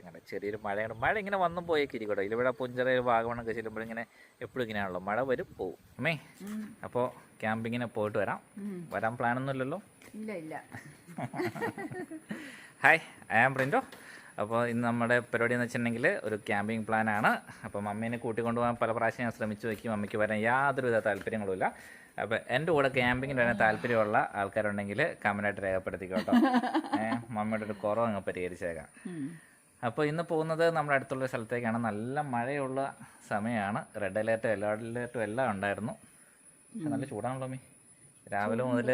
എങ്ങനെ? ചെറിയൊരു മഴയാണ്. മഴ ഇങ്ങനെ വന്നും പോയേ കിരിക്കട്ടോ ഇതിലിവിടെ പുഞ്ചറയിൽ വാഗമണൊക്കെ ചെല്ലുമ്പോൾ ഇങ്ങനെ എപ്പോഴും ഇങ്ങനെയാണല്ലോ മഴ വരും പോവും. അമ്മേ അപ്പോൾ ക്യാമ്പിങ്ങിനെ പോയിട്ട് വരാം. വരാൻ പ്ലാനൊന്നും ഇല്ലല്ലോ ഇല്ല ഇല്ല. ഹായ് ഐ ആം പ്രിന്റോ അപ്പോൾ ഇന്ന് നമ്മുടെ പരിപാടി എന്ന് വെച്ചിട്ടുണ്ടെങ്കിൽ ഒരു ക്യാമ്പിംഗ് പ്ലാനാണ്. അപ്പോൾ മമ്മീനെ കൂട്ടിക്കൊണ്ടുപോകാൻ പല പ്രാവശ്യം ഞാൻ ശ്രമിച്ചു വയ്ക്കും മമ്മിക്ക് വരാൻ യാതൊരുവിധ താല്പര്യങ്ങളുമില്ല. അപ്പോൾ എന്റെ കൂടെ ക്യാമ്പിങ്ങിന് വരാൻ താല്പര്യമുള്ള ആൾക്കാരുണ്ടെങ്കിൽ കമന്റായിട്ട് രേഖപ്പെടുത്തിക്കോട്ടോ ഏഹ് മമ്മിയുടെ ഒരു കുറവ് അങ്ങ് പരിഹരിച്ചേക്കാം അപ്പോൾ ഇന്ന് പോകുന്നത് നമ്മുടെ അടുത്തുള്ള സ്ഥലത്തേക്കാണ്. നല്ല മഴയുള്ള സമയമാണ് റെഡ് അലേർട്ടും യെല്ലോ അലേർട്ടും എല്ലാം ഉണ്ടായിരുന്നു. പക്ഷെ നല്ല ചൂടാണല്ലോ മീ രാവിലെ മുതൽ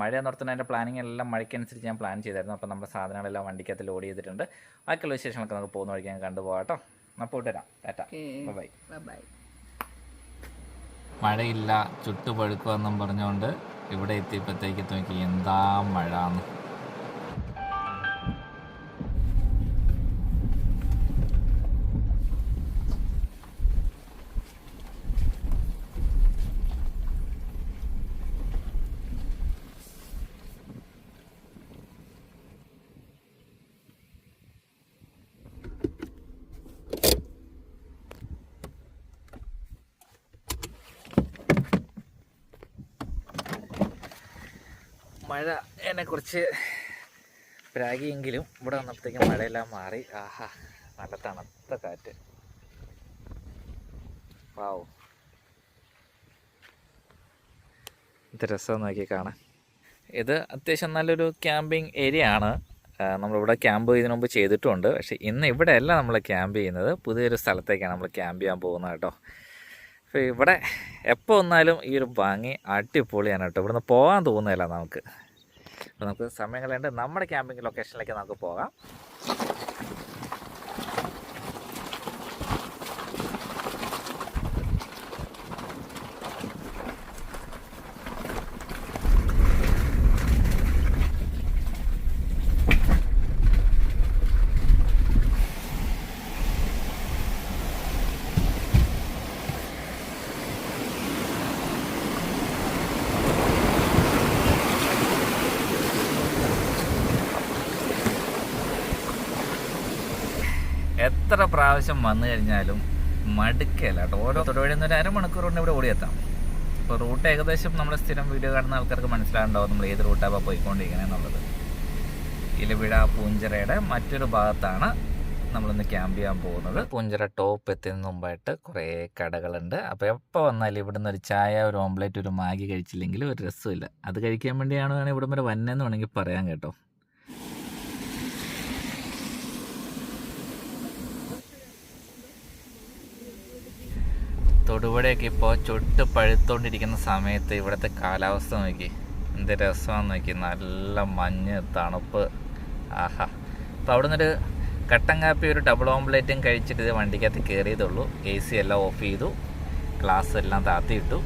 മഴ നിർത്തുന്ന അതിന്റെ പ്ലാനിങ് എല്ലാം മഴയ്ക്കനുസരിച്ച് ഞാൻ പ്ലാൻ ചെയ്തായിരുന്നു. അപ്പോൾ നമ്മുടെ സാധനങ്ങളെല്ലാം വണ്ടിക്കകത്ത് ലോഡ് ചെയ്തിട്ടുണ്ട്. ബാക്കിയുള്ള വിശേഷങ്ങളൊക്കെ നമുക്ക് പോകുന്ന വഴിക്ക് ഞാൻ കണ്ടുപോകാം കേട്ടോ. എന്നാൽ പോയിട്ട് വരാം. ടാറ്റ. ബൈ ബൈ മഴയില്ല ചുട്ടുപഴുക്കുമെന്നും പറഞ്ഞുകൊണ്ട് ഇവിടെ എത്തിയപ്പോഴത്തേക്ക് നോക്കി എന്താ മഴ മഴ എന്നെ കുറിച്ച് പ്രാഗിയെങ്കിലും ഇവിടെ വന്നപ്പോഴത്തേക്കും മഴയെല്ലാം മാറി. ആഹാ നല്ല തണുത്ത കാറ്റ്. വാവോ. ഇത് രസം നോക്കി കാണാൻ. ഇത് അത്യാവശ്യം നല്ലൊരു ക്യാമ്പിംഗ് ഏരിയ ആണ്. നമ്മളിവിടെ ക്യാമ്പ് ഇതിനു മുമ്പ് ചെയ്തിട്ടുണ്ട്. പക്ഷേ ഇന്ന് ഇവിടെയല്ല നമ്മൾ ക്യാമ്പ് ചെയ്യുന്നത്. പുതിയൊരു സ്ഥലത്തേക്കാണ് നമ്മൾ ക്യാമ്പ് ചെയ്യാൻ പോകുന്നത് കേട്ടോ. അപ്പോൾ ഇവിടെ എപ്പോൾ വന്നാലും ഈ ഒരു ഭംഗി അടിപൊളിയാണ് കേട്ടോ. ഇവിടുന്ന് പോകാൻ തോന്നുന്നില്ല നമുക്ക്. അപ്പോൾ നമുക്ക് സമയം കളയണ്ട് നമ്മുടെ ക്യാമ്പിംഗ് ലൊക്കേഷനിലേക്ക് നമുക്ക് പോകാം. എത്ര പ്രാവശ്യം വന്നു കഴിഞ്ഞാലും മടുക്കല്ല കേട്ടോ. ഓരോ തൊടുവഴി ഒരു അരമണിക്കൂർ കൊണ്ട് ഇവിടെ ഓടിയെത്താം. ഇപ്പോൾ റൂട്ട് ഏകദേശം നമ്മൾ സ്ഥിരം വീഡിയോ കാണുന്ന ആൾക്കാർക്ക് മനസ്സിലാകുണ്ടാവും നമ്മൾ ഏത് റൂട്ടാണ് പോയിക്കൊണ്ടിരിക്കണേ എന്നുള്ളത്. ഇലവിഴ പൂഞ്ചിറയുടെ മറ്റൊരു ഭാഗത്താണ് നമ്മളിന്ന് ക്യാമ്പ് ചെയ്യാൻ പോകുന്നത്. പൂഞ്ചിറ ടോപ്പ് എത്തുന്നതിന് മുമ്പായിട്ട് കുറേ കടകളുണ്ട്. അപ്പോൾ എപ്പോൾ വന്നാലും ഇവിടുന്ന് ഒരു ചായ ഒരു ഓംലേറ്റ് ഒരു മാഗി കഴിച്ചില്ലെങ്കിൽ ഒരു രസമില്ല. അത് കഴിക്കാൻ വേണ്ടിയാണ് ഇവിടം വരെ വന്നതെന്ന് വേണമെങ്കിൽ പറയാം കേട്ടോ. തൊടുപുഴയൊക്കെ ഇപ്പോൾ ചുട്ട് പഴുത്തോണ്ടിരിക്കുന്ന സമയത്ത് ഇവിടുത്തെ കാലാവസ്ഥ നോക്കി. എന്ത് രസമാണെന്ന് നോക്കി. നല്ല മഞ്ഞ് തണുപ്പ്. ആഹാ. അപ്പോൾ അവിടെ നിന്നൊരു കട്ടൻ കാപ്പി ഒരു ഡബിൾ ഓംപ്ലേറ്റും കഴിച്ചിട്ട് ഇത് വണ്ടിക്കകത്ത് കയറിയതുള്ളൂ എ സി എല്ലാം ഓഫ് ചെയ്തു. ഗ്ലാസ് എല്ലാം താത്തിയിട്ടു.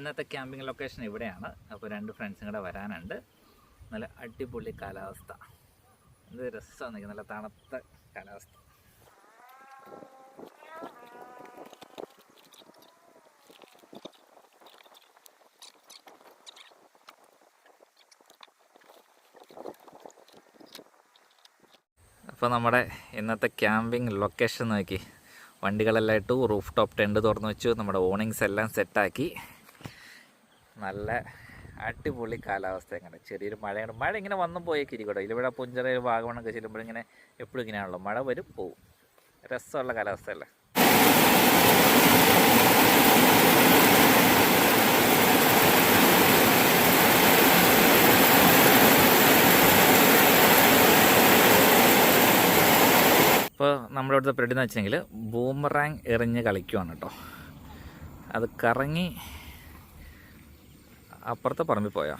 ഇന്നത്തെ ക്യാമ്പിംഗ് ലൊക്കേഷൻ ഇവിടെയാണ്. അപ്പോൾ രണ്ട് ഫ്രണ്ട്സും കൂടെ വരാനുണ്ട്. നല്ല അടിപൊളി കാലാവസ്ഥ. എന്ത് രസമാണ് നല്ല തണുത്ത കാലാവസ്ഥ. അപ്പോൾ നമ്മുടെ ഇന്നത്തെ ക്യാമ്പിംഗ് ലൊക്കേഷൻ നോക്കി. വണ്ടികളെല്ലാം ഇട്ടു റൂഫ് ടോപ്പ് ടെന്റ് തുറന്നു വെച്ചു നമ്മുടെ ഓണിങ്സ് എല്ലാം സെറ്റാക്കി. നല്ല അടിപൊളി കാലാവസ്ഥ എങ്ങനെ? ചെറിയൊരു മഴയാണ്. മഴ ഇങ്ങനെ വന്നും പോയേക്ക് ഇരിക്കട്ടോ ഇതിലിവിടെ പുഞ്ചറ വാഗമണൊക്കെ ചെല്ലുമ്പോൾ ഇങ്ങനെ എപ്പോഴും ഇങ്ങനെയാണല്ലോ. മഴ വരും പോവും. രസമുള്ള കാലാവസ്ഥയല്ലേ? ഇപ്പോൾ നമ്മുടെ അടുത്ത പരിപാടി എന്ന് വെച്ചെങ്കിൽ ബൂമറാങ് എറിഞ്ഞ് കളിക്കുവാണ് കേട്ടോ. അത് കറങ്ങി അപ്പുറത്തെ പറമ്പിൽ പോയാ.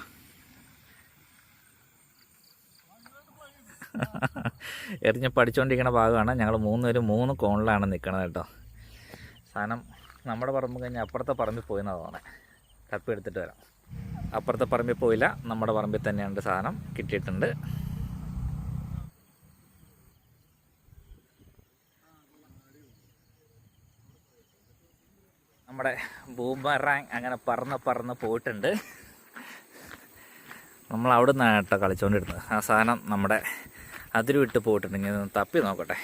എറിഞ്ഞ് പഠിച്ചുകൊണ്ടിരിക്കുന്ന ഭാഗമാണ്. ഞങ്ങൾ മൂന്നുപേരും മൂന്ന് കോണിലാണ് നിൽക്കണത് കേട്ടോ. സാധനം നമ്മുടെ പറമ്പ് കഴിഞ്ഞ് അപ്പുറത്തെ പറമ്പിൽ പോയെന്നാണ് തോന്നണേ. തപ്പി എടുത്തിട്ട് വരാം. അപ്പുറത്തെ പറമ്പിൽ പോയില്ല. നമ്മുടെ പറമ്പിൽ തന്നെയുണ്ട് സാധനം. കിട്ടിയിട്ടുണ്ട്. നമ്മുടെ ബൂമറാങ് അങ്ങനെ പറന്ന് പറന്ന് പോയിട്ടുണ്ട്. നമ്മൾ അവിടെ നിന്നാണ് കേട്ടോ കളിച്ചുകൊണ്ടിരുന്നത് ആ സാധനം നമ്മുടെ അതിര് വിട്ട് പോയിട്ടുണ്ടെങ്കിൽ തപ്പി നോക്കട്ടെ.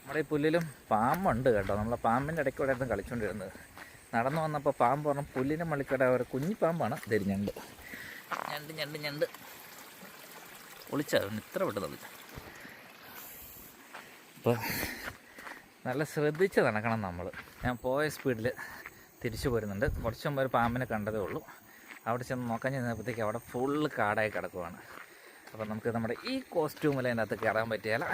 നമ്മുടെ ഈ പുല്ലിലും പാമ്പുണ്ട് കേട്ടോ. നമ്മളെ പാമ്പിന്റെ ഇടയ്ക്കൂടെ ആയിരുന്നു കളിച്ചുകൊണ്ടിരുന്നത് നടന്നു വന്നപ്പോൾ പാമ്പ് പറഞ്ഞു പുല്ലിന്റെ മള്ളിക്കട ഒരു കുഞ്ഞി പാമ്പാണ്. ഇതൊരു ഞണ്ട്. ഞണ്ട് ഞണ്ട് ഞണ്ട്. ഒളിച്ചായിരുന്നു ഇത്ര പെട്ടെന്ന് ഒളിച്ച. അപ്പോൾ നല്ല ശ്രദ്ധിച്ച് നടക്കണം നമ്മൾ ഞാൻ പോയ സ്പീഡിൽ തിരിച്ചു പോരുന്നുണ്ട്. കുറച്ച് മുമ്പ് ഒരു പാമ്പിനെ കണ്ടതേ ഉള്ളൂ. അവിടെ ചെന്ന് നോക്കാൻ ചെന്നപ്പോഴത്തേക്ക് അവിടെ ഫുള്ള് കാടായി കിടക്കുവാണ്. അപ്പോൾ നമുക്ക് നമ്മുടെ ഈ കോസ്റ്റ്യൂമിൽ അതിനകത്ത് കയറാൻ പറ്റിയാല.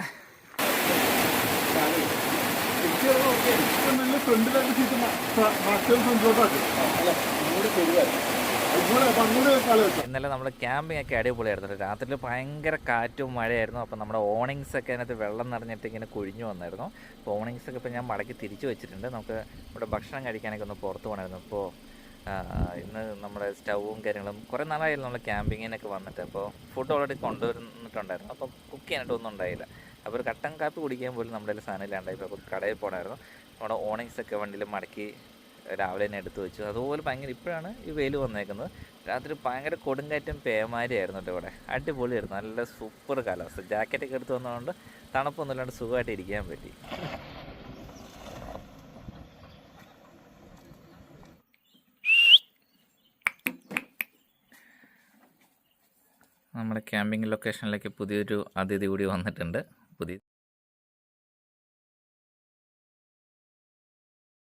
ഇന്നലെ നമ്മൾ ക്യാമ്പിംഗ് ഒക്കെ അടിപൊളിയായിരുന്നു. രാത്രിയിൽ ഭയങ്കര കാറ്റും മഴയായിരുന്നു. അപ്പോൾ നമ്മുടെ ഓണിങ്സ് ഒക്കെ അതിനകത്ത് വെള്ളം നിറഞ്ഞിട്ട് ഇങ്ങനെ കുഴിഞ്ഞു വന്നായിരുന്നു. അപ്പോൾ ഓണിങ്സ് ഒക്കെ ഇപ്പോൾ ഞാൻ മടക്കി തിരിച്ചു വെച്ചിട്ടുണ്ട്. നമുക്ക് ഇവിടെ ഭക്ഷണം കഴിക്കാനൊക്കെ ഒന്ന് പുറത്ത് പോകണമായിരുന്നു. ഇപ്പോൾ ഇന്ന് നമ്മുടെ സ്റ്റൗവും കാര്യങ്ങളും കുറേ നാളായിരുന്നു നമ്മൾ ക്യാമ്പിങ്ങിനൊക്കെ വന്നിട്ട്. അപ്പോൾ ഫുഡ് ഓൾറെഡി കൊണ്ടുവന്നിട്ടുണ്ടായിരുന്നു. അപ്പോൾ കുക്ക് ചെയ്യാനായിട്ട് ഒന്നും ഉണ്ടായില്ല. അപ്പോൾ ഒരു കട്ടൻ കാപ്പി കുടിക്കാൻ പോലും നമ്മുടെ കയ്യിൽ സാധനം ഇല്ലാണ്ടായി അപ്പോൾ കടയിൽ പോകണമായിരുന്നു. നമ്മുടെ ഓണിങ്സ് ഒക്കെ വണ്ടിയിൽ മടക്കി രാവിലെ തന്നെ എടുത്തു വെച്ചു. അതുപോലെ ഭയങ്കര ഇപ്പോഴാണ് ഈ വെയിൽ വന്നേക്കുന്നത്. രാത്രി ഭയങ്കര കൊടുങ്കാറ്റും പേമാരിയായിരുന്നു കേട്ടോ ഇവിടെ. അടിപൊളിയായിരുന്നു. നല്ല സൂപ്പർ കാലാവസ്ഥ. ജാക്കറ്റൊക്കെ എടുത്ത് വന്നതുകൊണ്ട് തണുപ്പൊന്നും ഇല്ലാണ്ട് സുഖമായിട്ട് ഇരിക്കാൻ പറ്റി. നമ്മുടെ ക്യാമ്പിംഗ് ലൊക്കേഷനിലേക്ക് പുതിയൊരു അതിഥി കൂടി വന്നിട്ടുണ്ട്. പുതിയ